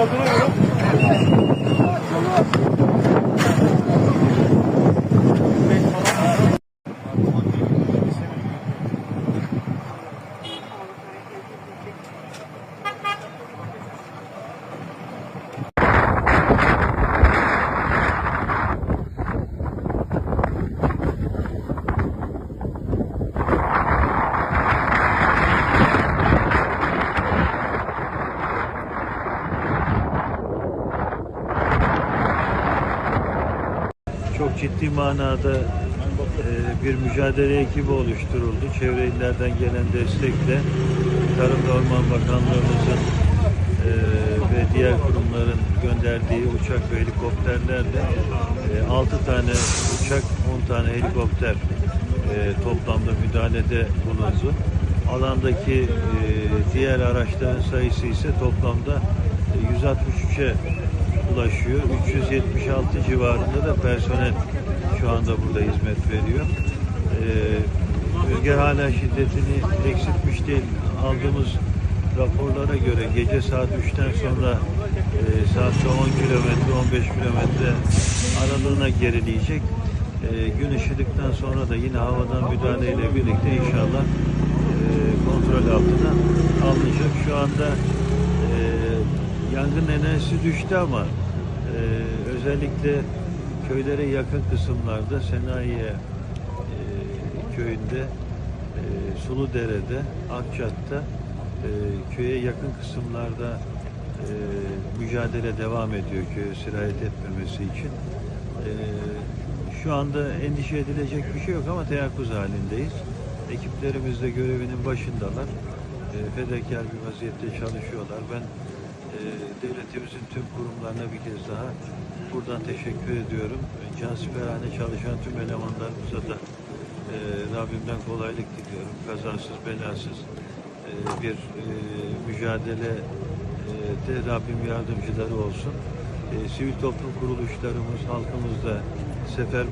olduğunu çok ciddi manada e, bir mücadele ekibi oluşturuldu. Çevre illerden gelen destekle Tarım ve Orman Bakanlığımızın e, ve diğer kurumların gönderdiği uçak ve helikopterlerle 6 tane uçak, 10 tane helikopter e, toplamda müdahalede bulundu. Alandaki e, diğer araçların sayısı ise toplamda e, 163'e ulaşıyor. 376 civarında da personel şu anda burada hizmet veriyor. E, rüzgar hala şiddetini eksiltmiş değil. Aldığımız raporlara göre gece saat 3'ten sonra e, saatte 10 kilometre 15 kilometre aralığına gerileyecek. E, gün ışıdıktan sonra da yine havadan müdahaleyle birlikte inşallah e, kontrol altına alınacak. Şu anda yangın enerjisi düştü ama e, özellikle köylere yakın kısımlarda Senayiye e, köyünde e, Suludere'de, Akçat'ta e, köye yakın kısımlarda e, mücadele devam ediyor köye sirayet etmemesi için. E, şu anda endişe edilecek bir şey yok ama teyakkuz halindeyiz. Ekiplerimiz de görevinin başındalar. E, fedakar bir vaziyette çalışıyorlar. Ben devletimizin tüm kurumlarına bir kez daha buradan teşekkür ediyorum. Cansiperhane çalışan tüm elemanlarımıza da e, Rabbimden kolaylık diliyorum. Kazasız belasız e, bir e, mücadele e, de Rabbim yardımcıları olsun. E, sivil toplum kuruluşlarımız, halkımız da sefer